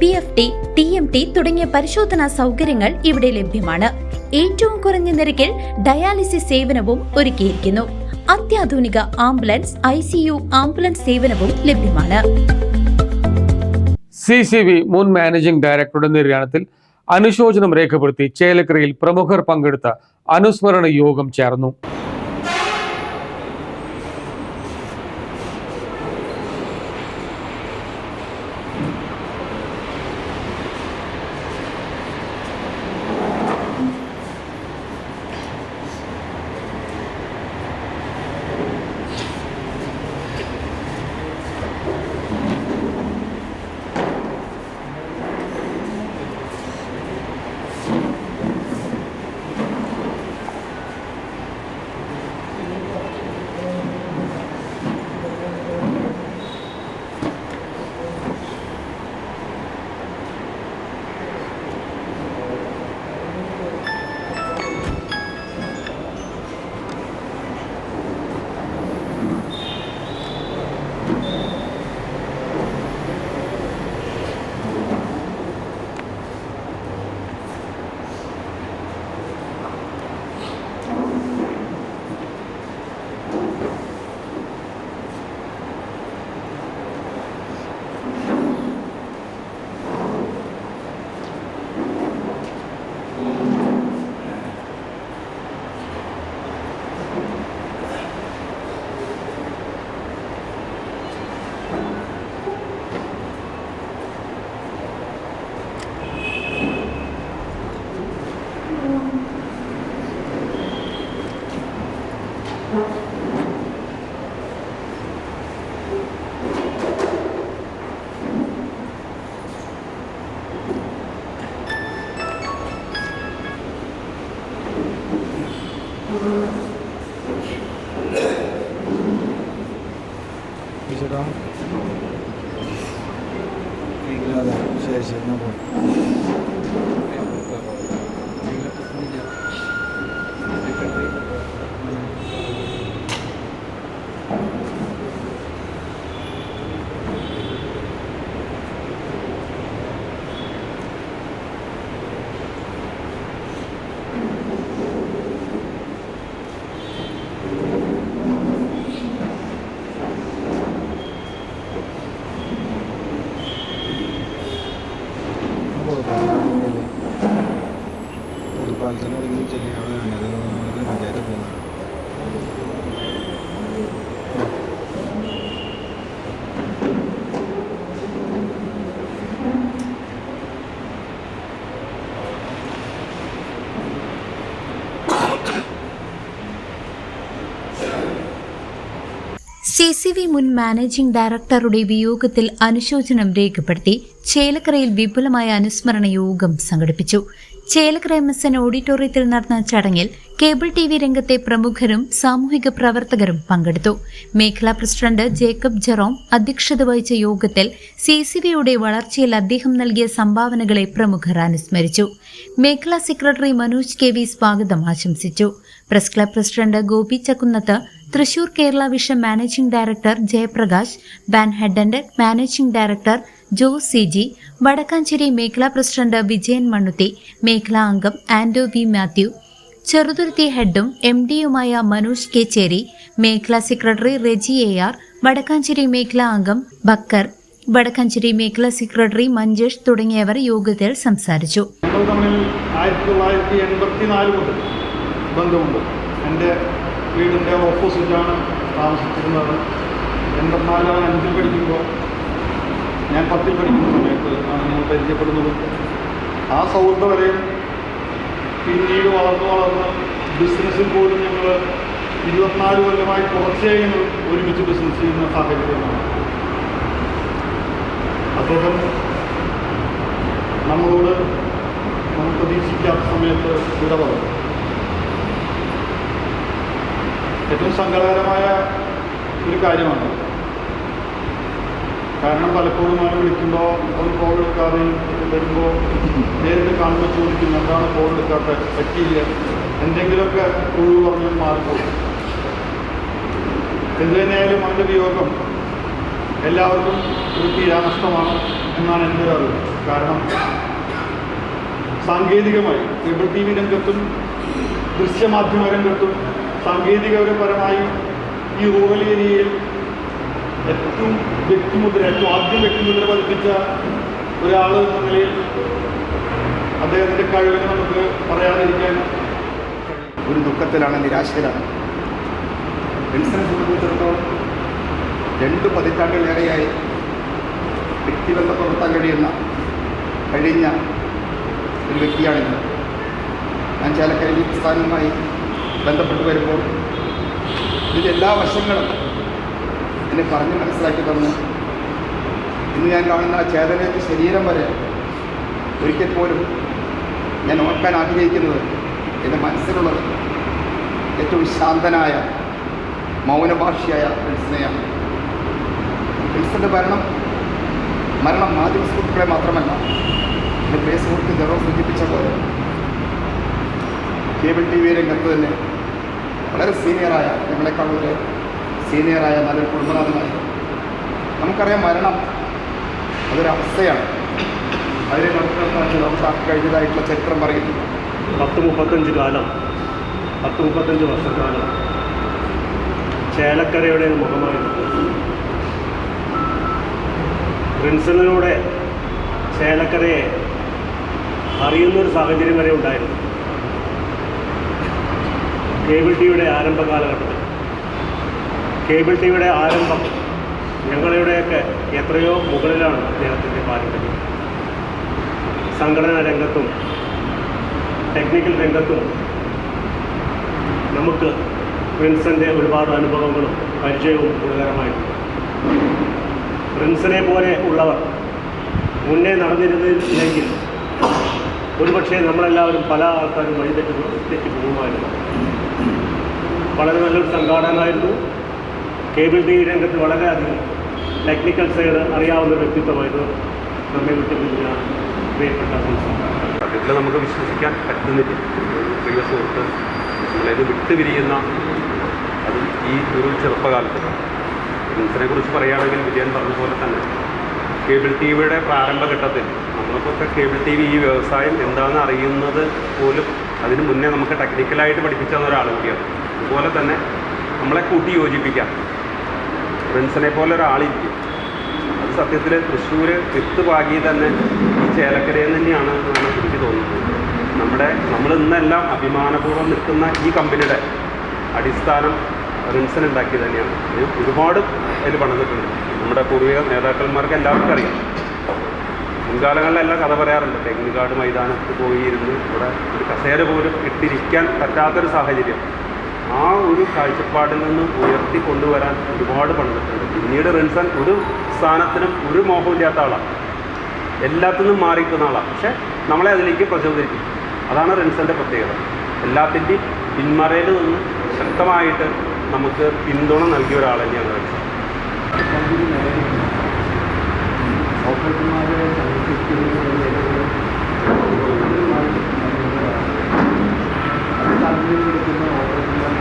P F T T M T തുടങ്ങിയ പരിശോധനാ സൗകര്യങ്ങൾ ഇവിടെ ലഭ്യമാണ്. ഏറ്റവും കുറഞ്ഞ നിരക്കിൽ ഡയാലിസിസ് സേവനവും ഒരുക്കിയിരിക്കുന്നു. അത്യാധുനിക ambulance I C U ambulance സേവനവും ലഭ്യമാണ്. സി സി ബി മുൻ മാനേജിംഗ് ഡയറക്ടറുടെ നിര്യാണത്തിൽ അനുശോചനം രേഖപ്പെടുത്തി ചേലക്കരയിൽ പ്രമുഖർ പങ്കെടുത്ത അനുസ്മരണ യോഗം ചേർന്നു. ശരി ശരി ഞാൻ പോയി സി വി മുൻ മാനേജിംഗ് ഡയറക്ടറുടെ വിയോഗത്തിൽ അനുശോചനം രേഖപ്പെടുത്തി ചേലക്കരയിൽ വിപുലമായ അനുസ്മരണ യോഗം സംഘടിപ്പിച്ചു. ചേലക്കര എം എസ് എൻ ഓഡിറ്റോറിയത്തിൽ നടന്ന ചടങ്ങിൽ കേബിൾ ടി വി രംഗത്തെ പ്രമുഖരും സാമൂഹിക പ്രവർത്തകരും പങ്കെടുത്തു. മേഖലാ പ്രസിഡന്റ് ജേക്കബ് ജെറോം അധ്യക്ഷത വഹിച്ച യോഗത്തിൽ സി സി വിയുടെ വളർച്ചയിൽ അദ്ദേഹം നൽകിയ സംഭാവനകളെ പ്രമുഖർ അനുസ്മരിച്ചു. മേഖലാ സെക്രട്ടറി മനോജ് കെ വി സ്വാഗതം ആശംസിച്ചു. Press club president Gopi Chakkunnath Thrissur Kerala vision managing director Jayaprakash ban ഹെഡന്റ് managing director Jo C G Vadakkanchery മേഖലാ പ്രസിഡന്റ് വിജയൻ മണ്ണുത്തി മേഖലാ അംഗം ആൻഡോ വി മാത്യു ചെറുതുരുത്തി ഹെഡും എം ഡിയുമായ മനോജ് കെ ചേരി മേഖലാ secretary Reji A R Vadakkanchery മേഖലാ അംഗം ബക്കർ വടക്കാഞ്ചേരി മേഖലാ സെക്രട്ടറി മഞ്ജേഷ് തുടങ്ങിയവർ യോഗത്തിൽ സംസാരിച്ചു. ബന്ധമുണ്ട് എന്റെ വീടിന്റെ ഓപ്പോസിറ്റാണ് താമസിച്ചിരുന്നത്. എൺപത്തിനാലാം അഞ്ചിൽ പഠിക്കുമ്പോൾ? ഞാൻ പത്തിൽ പഠിക്കുന്ന സമയത്ത് ആണ് ഞങ്ങൾ പരിചയപ്പെടുന്നത്. ആ സൗഹൃദം വരെ പിന്നീട് വളർന്ന് വളർന്ന് ബിസിനസ്സിൽ പോലും ഞങ്ങൾ ഇരുപത്തിനാല് കൊല്ലമായി തുടർച്ചയായി ഞങ്ങൾ ഒരുമിച്ച് ബിസിനസ് ചെയ്യുന്ന സാഹചര്യമാണ്. അദ്ദേഹം നമ്മളോട് നമ്മൾ പ്രതീക്ഷിക്കാത്ത സമയത്ത് പറഞ്ഞു ഏറ്റവും സങ്കടകരമായ ഒരു കാര്യമാണ്. കാരണം പലപ്പോഴും ആൾ വിളിക്കുമ്പോൾ ഒരു കോൾ എടുക്കാതെ വരുമ്പോൾ നേരിട്ട് കാണുമ്പോൾ ചോദിക്കും എന്താണ് കോൾ എടുക്കാത്ത? പറ്റിയില്ല? എന്തെങ്കിലുമൊക്കെ ഒഴിവ് പറഞ്ഞ് മാറിപ്പോകും. എന്ത് തന്നെയായാലും അവന്റെ വിയോഗം എല്ലാവർക്കും ഒരു തീരാനഷ്ടമാണ് എന്നാണ് എന്റെ ഒരു അറിവ്. കാരണം സാങ്കേതികമായി കേബിൾ ടി വി രംഗത്തും ദൃശ്യമാധ്യമ രംഗത്തും സാങ്കേതികപരമായി ഈ റൂറൽ ഏരിയയിൽ ഏറ്റവും വ്യക്തിമുദ്ര ഏറ്റവും ആദ്യം വ്യക്തിമുദ്ര പതിപ്പിച്ച ഒരാൾ എന്ന നിലയിൽ അദ്ദേഹത്തിന്റെ കഴിവിനെ നമുക്ക് പറയാതിരിക്കാൻ ഒരു ദുഃഖത്തിലാണ് നിരാശയിലാണ്. വിൻസനെ സംബന്ധിച്ചിടത്തോളം രണ്ട് പതിറ്റാണ്ടിലേറെയായി വ്യക്തിബന്ധം പുലർത്താൻ കഴിയുന്ന കഴിഞ്ഞ ഒരു വ്യക്തിയാണിത്. ഞാൻ ചേലക്കരയിൽ പ്രസ്ഥാനവുമായി ബന്ധപ്പെട്ട് വരുമ്പോൾ ഇതിന്റെ എല്ലാ വശങ്ങളും എന്നെ പറഞ്ഞ് മനസ്സിലാക്കി തന്ന്. ഇന്ന് ഞാൻ കാണുന്ന ചേതനയുടെ ശരീരം വരെ ഒരിക്കൽ പോലും ഞാൻ ഓർക്കാൻ ആഗ്രഹിക്കുന്നത് എന്റെ മനസ്സിലുള്ളത് ഏറ്റവും ശാന്തനായ മൗനഭാഷിയായ പ്രിൻസിനെയാണ്. പ്രിൻസിന്റെ ഭരണം മരണം മാധ്യമ സുഹൃത്തുക്കളെ മാത്രമല്ല എന്റെ പ്രിയ സുഹൃത്ത് ജനറൽ സൂചിപ്പിച്ച പോലെ. കേബിൾ ടി വി രംഗത്ത് തന്നെ വളരെ സീനിയറായ ഞങ്ങളെക്കാൾ വളരെ സീനിയറായ നല്ലൊരു കുടുംബനാഥനായി. നമുക്കറിയാം മരണം അതൊരവസ്ഥയാണ് അതിനെ മറികടക്കാൻ നമുക്ക് കഴിഞ്ഞതായിട്ടുള്ള ചരിത്രം പറയുന്നു. പത്ത് മുപ്പത്തഞ്ച് കാലം പത്ത് മുപ്പത്തഞ്ച് വർഷക്കാലം ചേലക്കരയുടെ മുഖമായി പ്രിൻസിലൂടെ ചേലക്കരയെ അറിയുന്നൊരു സാഹചര്യം വരെ ഉണ്ടായിരുന്നു. കേബിൾ ടിവിയുടെ ആരംഭ കാലഘട്ടത്തിൽ. കേബിൾ ടിവിയുടെ ആരംഭം ഞങ്ങളുടെയൊക്കെ എത്രയോ മുകളിലാണ് അദ്ദേഹത്തിന്റെ പാരമ്പര്യം. സംഘടനാ രംഗത്തും ടെക്നിക്കൽ രംഗത്തും നമുക്ക് പ്രിൻസിന്റെ ഒരുപാട് അനുഭവങ്ങളും പരിചയവും ഗുണകരമായിട്ടുണ്ട്. പ്രിൻസിനെ പോലെ ഉള്ളവർ മുന്നേ നടന്നിരുന്നില്ലെങ്കിൽ ഒരുപക്ഷെ നമ്മളെല്ലാവരും പല ആൾക്കാരും വഴിതെറ്റി തെറ്റി പോകുമായിരുന്നു. വളരെ നല്ലൊരു സംഘാടകനായിരുന്നു. കേബിൾ ടി വി രംഗത്ത് വളരെയധികം ടെക്നിക്കൽ സൈഡ് അറിയാവുന്ന വ്യക്തിത്വമായിരുന്നു നമ്മെ വിട്ടു പിരിഞ്ഞ പ്രിയപ്പെട്ട സത്യത്തിൽ നമുക്ക് വിശ്വസിക്കാൻ പറ്റുന്നില്ല. പ്രിയ സുഹൃത്ത് അതായത് വിട്ടുപിരിയുന്ന അത് ഈ ഒരു ചെറുപ്പകാലത്ത്. പ്രിൻസിനെ കുറിച്ച് പറയുകയാണെങ്കിൽ വിജയൻ പറഞ്ഞ പോലെ തന്നെ കേബിൾ ടി വിയുടെ പ്രാരംഭഘട്ടത്തിൽ നമ്മൾക്കൊക്കെ കേബിൾ ടി വി ഈ വ്യവസായം എന്താണെന്ന് അറിയുന്നത് പോലും അതിന് മുന്നേ നമുക്ക് ടെക്നിക്കലായിട്ട് പഠിപ്പിച്ച ഒരാൾ കൂടിയാണ്. അതുപോലെ തന്നെ നമ്മളെ കൂട്ടി യോജിപ്പിക്കാം. പ്രിൻസിനെ പോലെ ഒരാളിരിക്കും. അത് സത്യത്തിൽ തൃശ്ശൂർ വിത്ത് പാകി തന്നെ ഈ ചേലക്കരയിൽ തന്നെയാണ് എന്നാണ് എനിക്ക് തോന്നുന്നത്. നമ്മുടെ നമ്മൾ ഇന്നെല്ലാം അഭിമാനപൂർവം നിൽക്കുന്ന ഈ കമ്പനിയുടെ അടിസ്ഥാനം റിൻസൻ ഉണ്ടാക്കി തന്നെയാണ്. ഒരുപാട് അതിൽ പണിതിട്ടുണ്ട്. നമ്മുടെ പൂർവിക നേതാക്കന്മാർക്ക് എല്ലാവർക്കും അറിയാം. മുൻകാലങ്ങളിലെല്ലാം കഥ പറയാറുണ്ട്. തെങ്ങുകാട് മൈതാനത്ത് പോയി ഇരുന്ന് ഇവിടെ ഒരു കസേര പോലും ഇട്ടിരിക്കാൻ പറ്റാത്തൊരു സാഹചര്യം. ആ ഒരു കാഴ്ചപ്പാടിൽ നിന്ന് ഉയർത്തി കൊണ്ടുവരാൻ ഒരുപാട് പണിതിട്ടുണ്ട്. പിന്നീട് റിൻസൺ ഒരു സ്ഥാനത്തിനും ഒരു മോഹമില്ലാത്ത ആളാണ് എല്ലാത്തിനും മാറിക്കുന്ന ആളാണ് പക്ഷെ നമ്മളെ അതിലേക്ക് പ്രചോദിപ്പിക്കും. അതാണ് റിൻസന്റെ പ്രത്യേകത. എല്ലാത്തിന്റെയും പിന്മറയിൽ നിന്ന് ശക്തമായിട്ട് നമുക്ക് പിന്തുണ നൽകിയ ഒരാൾ തന്നെയാണ് ഓപ്പറേറ്റർമാരെ സംരക്ഷിക്കുന്നതിന് അത് താല്പര്യം കൊടുക്കുന്ന ഓപ്പറേറ്റർമാരെ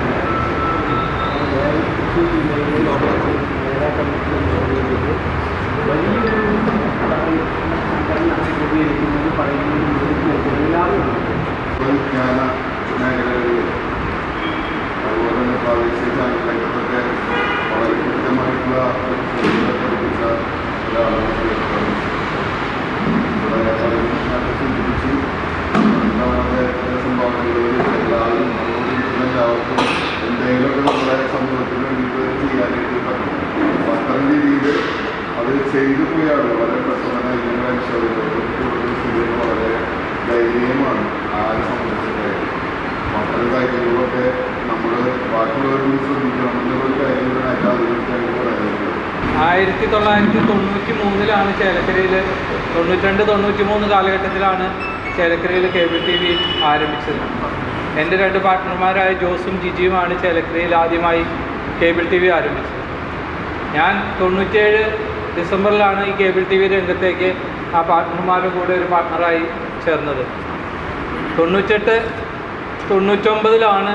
വലിയൊരു ഉപയോഗിക്കുന്നത് പറയുന്നത് എല്ലാവരും വിജ്ഞാന മേഖലകളിൽ അതുപോലെ തന്നെ പ്രാദേശിക ചാനലിലേക്കൊക്കെ വളരെ കൃത്യമായിട്ടുള്ള ചോദ്യങ്ങൾ പഠിപ്പിച്ച ഒരാളാണ് ശ്രീധരൻ. ഇവിടെ പലരും നേരത്തെ സൂചിപ്പിച്ചു അവരുടെ സംഭാവനകളിൽ എല്ലാവരും അതുകൊണ്ട് എല്ലാവർക്കും എന്തെങ്കിലുമൊക്കെ നമ്മുടെ സമൂഹത്തിന് വേണ്ടിയിട്ട് ചെയ്യാനായിട്ട് പറ്റും അപ്പോൾ അത്തരം രീതിയിൽ അത് ചെയ്തു പോയാണ് വളരെ പെട്ടെന്ന് തന്നെ ഇങ്ങനെ കൂടുതൽ വളരെ ദയനീയമാണ് ആരെ സംബന്ധിച്ചിട്ടായാലും മക്കളുടെ ആയിരത്തി തൊള്ളായിരത്തി തൊണ്ണൂറ്റി മൂന്നിലാണ് ചേലക്കരയിൽ തൊണ്ണൂറ്റി രണ്ട് തൊണ്ണൂറ്റി മൂന്ന് കാലഘട്ടത്തിലാണ് ചേലക്കരയിൽ കേബിൾ ടി വി ആരംഭിച്ചത്. എന്റെ രണ്ട് പാർട്ട്ണർമാരായ ജോസും ജിജിയുമാണ് ചേലക്കരയിൽ ആദ്യമായി കേബിൾ ടി വി ആരംഭിച്ചത്. ഞാൻ തൊണ്ണൂറ്റേഴ് ഡിസംബറിലാണ് ഈ കേബിൾ ടി വി രംഗത്തേക്ക് ആ പാർട്ട്ണർമാരുടെ കൂടെ ഒരു പാർട്ട്ണറായി ചേർന്നത്. തൊണ്ണൂറ്റെട്ട് തൊണ്ണൂറ്റൊമ്പതിലാണ്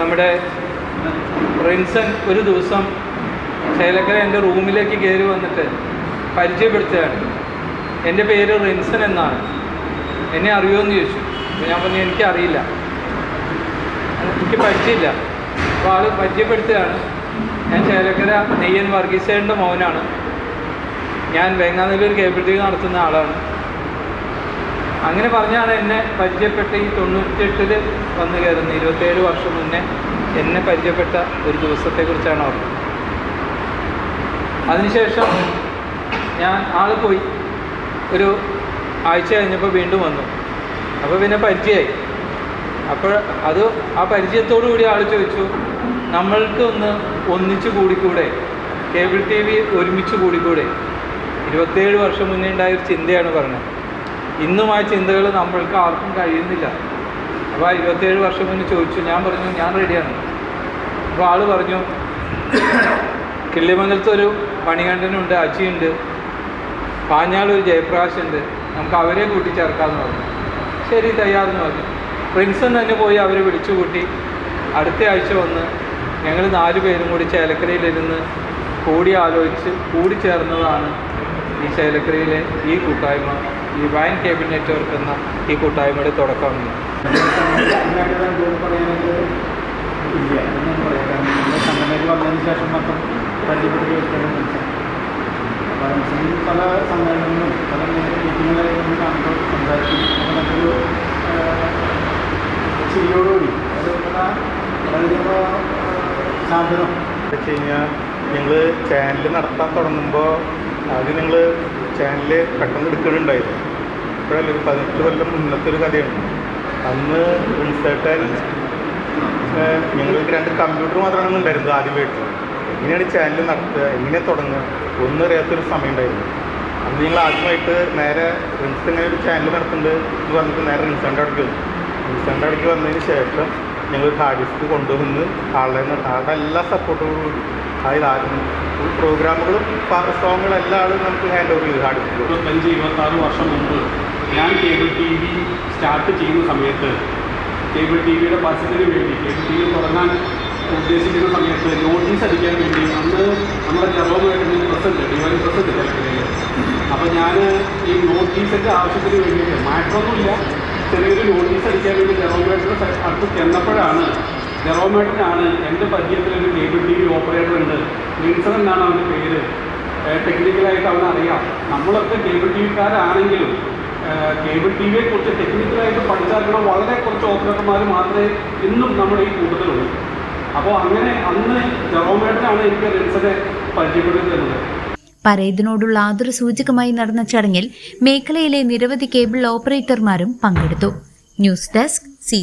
നമ്മുടെ റിൻസൻ ഒരു ദിവസം ശൈലക്കര എന്റെ റൂമിലേക്ക് കയറി വന്നിട്ട് പരിചയപ്പെടുത്തുകയാണ്. എന്റെ പേര് റിൻസൻ എന്നാണ്. എന്നെ അറിയുമെന്ന് ചോദിച്ചു. അപ്പോൾ ഞാൻ പറഞ്ഞു എനിക്കറിയില്ല. എനിക്ക് പരിചയമില്ല അപ്പോൾ ആൾ പരിചയപ്പെടുത്തുകയാണ്. ഞാൻ ശൈലക്കര നെയ്യൻ വർഗീസേന്റെ മോനാണ്. ഞാൻ വെങ്ങാനല്ലൂർ കേബിൾ ടി നടത്തുന്ന ആളാണ്. അങ്ങനെ പറഞ്ഞാണ് എന്നെ പരിചയപ്പെട്ട ഈ തൊണ്ണൂറ്റെട്ടിൽ വന്നു കയറുന്നത്. ഇരുപത്തേഴ് വർഷം മുന്നേ എന്നെ പരിചയപ്പെട്ട ഒരു ദിവസത്തെക്കുറിച്ചാണ് ഓർമ്മ. അതിനുശേഷം ഞാൻ ആൾ പോയി. ഒരു ആഴ്ച കഴിഞ്ഞപ്പോൾ വീണ്ടും വന്നു. അപ്പോൾ പിന്നെ പരിചയമായി. അപ്പോൾ അത് ആ പരിചയത്തോടു കൂടി ആൾ ചോദിച്ചു നമ്മൾക്ക് ഒന്ന് ഒന്നിച്ചു കൂടിക്കൂടെ? കേബിൾ ടി വി ഒരുമിച്ച് കൂടിക്കൂടെ? ഇരുപത്തേഴ് വർഷം മുന്നേ ഉണ്ടായ ഒരു ചിന്തയാണ് പറഞ്ഞത്. ഇന്നും ആ ചിന്തകൾ നമ്മൾക്ക് ആർക്കും കഴിയുന്നില്ല. അപ്പോൾ ആ ഇരുപത്തേഴ് വർഷം മുന്നേ ചോദിച്ചു ഞാൻ പറഞ്ഞു ഞാൻ റെഡിയാണ് അപ്പോൾ ആൾ പറഞ്ഞു കിള്ളിമംഗലത്ത് ഒരു മണികണ്ഠനുണ്ട് അച്ചിയുണ്ട് പാഞ്ഞാളൊരു ജയപ്രകാശ് ഉണ്ട് നമുക്ക് അവരെ കൂട്ടിച്ചേർക്കാമെന്ന് പറഞ്ഞു. ശരി തയ്യാറെന്ന് പറഞ്ഞു. പ്രിൻസൺ തന്നെ പോയി അവരെ വിളിച്ചു കൂട്ടി അടുത്ത ആഴ്ച വന്ന് ഞങ്ങൾ നാല് പേരും കൂടി ചേലക്കരയിലിരുന്ന് കൂടി ആലോചിച്ച് കൂടി ചേർന്നതാണ് ഈ ചേലക്കരയിലെ ഈ കൂട്ടായ്മ. ഈ വൈൻ കേബിൾ നെറ്റ്വർക്ക് എന്ന ഈ കൂട്ടായ്മയുടെ മനസ്സിൽ പല സംഘടനകളിലും പല സംസാരിക്കും അത് ഞങ്ങൾ ചാനൽ നടത്താൻ തുടങ്ങുമ്പോൾ ആദ്യം ഞങ്ങൾ ചാനൽ പെട്ടെന്ന് എടുക്കുന്നുണ്ടായിരുന്നു ഇപ്പോഴല്ല ഒരു പതിനെട്ട് കൊല്ലം മുന്നത്തെ ഒരു കഥയാണ്. അന്ന് ഇൻസേർട്ടൻ ഞങ്ങൾക്ക് രണ്ട് കമ്പ്യൂട്ടർ മാത്രമാണ് ഉണ്ടായിരുന്നത് ആദ്യമായിട്ട്. എങ്ങനെയാണ് ചാനൽ നടത്തുക എങ്ങനെ തുടങ്ങുക. ഒന്നും അറിയാത്തൊരു സമയം ഉണ്ടായിരുന്നു അന്ന് ഞങ്ങൾ ആദ്യമായിട്ട് നേരെ റിൻസ് ഇങ്ങനെ ഒരു ചാനൽ നടത്തുന്നുണ്ട് എന്ന് പറഞ്ഞിട്ട് നേരെ റിൻസാന്റെ അടുക്ക് വന്നു റിൻസാന്റെ അടുക്ക് വന്നതിന് ശേഷം ഞങ്ങൾ ഹാർഡ് ഡിസ്ക് കൊണ്ടുവന്ന് ആളുടെ ആളുടെ എല്ലാ സപ്പോർട്ടോടും ആരും പ്രോഗ്രാമുകളും സോങ്ങുകളും എല്ലാ നമുക്ക് ഹാൻഡ് ഓവർ ചെയ്ത്. ഹാർഡ് ഇരുപത്തഞ്ച് ഇരുപത്താറ് വർഷം മുമ്പ് ഞാൻ കേബിൾ ടി വി സ്റ്റാർട്ട് ചെയ്യുന്ന സമയത്ത് കേബിൾ ടി വിയുടെ പരസ്യത്തിന് വേണ്ടി കേബിൾ ടി വി തുടങ്ങാൻ ഉദ്ദേശിക്കുന്ന സമയത്ത് നോട്ടീസ് അടിക്കാൻ വേണ്ടി അന്ന് നമ്മുടെ ജർമ്മനായിട്ട് പ്രസന്റ് ഡിവൈൻ പ്രസന്റ് ചിലപ്പോൾ അപ്പോൾ ഞാൻ ഈ നോട്ടീസിന്റെ ആവശ്യത്തിന് വേണ്ടിയിട്ട് മാറ്റമൊന്നുമില്ല ചെറിയൊരു നോട്ടീസ് അടിക്കാൻ വേണ്ടി ജെറോമേറ്ററിന്റെ അടുത്ത് ചെന്നപ്പോഴാണ് ജെറോമേറ്ററിനാണ് എന്റെ പരിചയത്തിലൊരു കേബിൾ ടി വി ഓപ്പറേറ്റർ ഉണ്ട്. വിൻസൺ എന്നാണ് അവന്റെ പേര്. ടെക്നിക്കലായിട്ട് അവനറിയാം. നമ്മളൊക്കെ കേബിൾ ടി വിക്കാരാണെങ്കിലും കേബിൾ ടി വിയെ കുറിച്ച് ടെക്നിക്കലായിട്ട് പഠിച്ചാലുള്ള വളരെ കുറച്ച് ഓപ്പറേറ്റർമാർ മാത്രമേ ഇന്നും നമ്മുടെ ഈ കൂട്ടത്തിലുള്ളൂ. അപ്പോൾ അങ്ങനെ അന്ന് ജെറോമേറ്ററാണ് എനിക്ക് റിൻസനെ പരിചയപ്പെടുത്തി തന്നത് പരേതിനോടുള്ള ആദരസൂചകമായി നടന്ന ചടങ്ങിൽ മേഖലയിലെ നിരവധി കേബിൾ ഓപ്പറേറ്റർമാരും പങ്കെടുത്തു. News desk C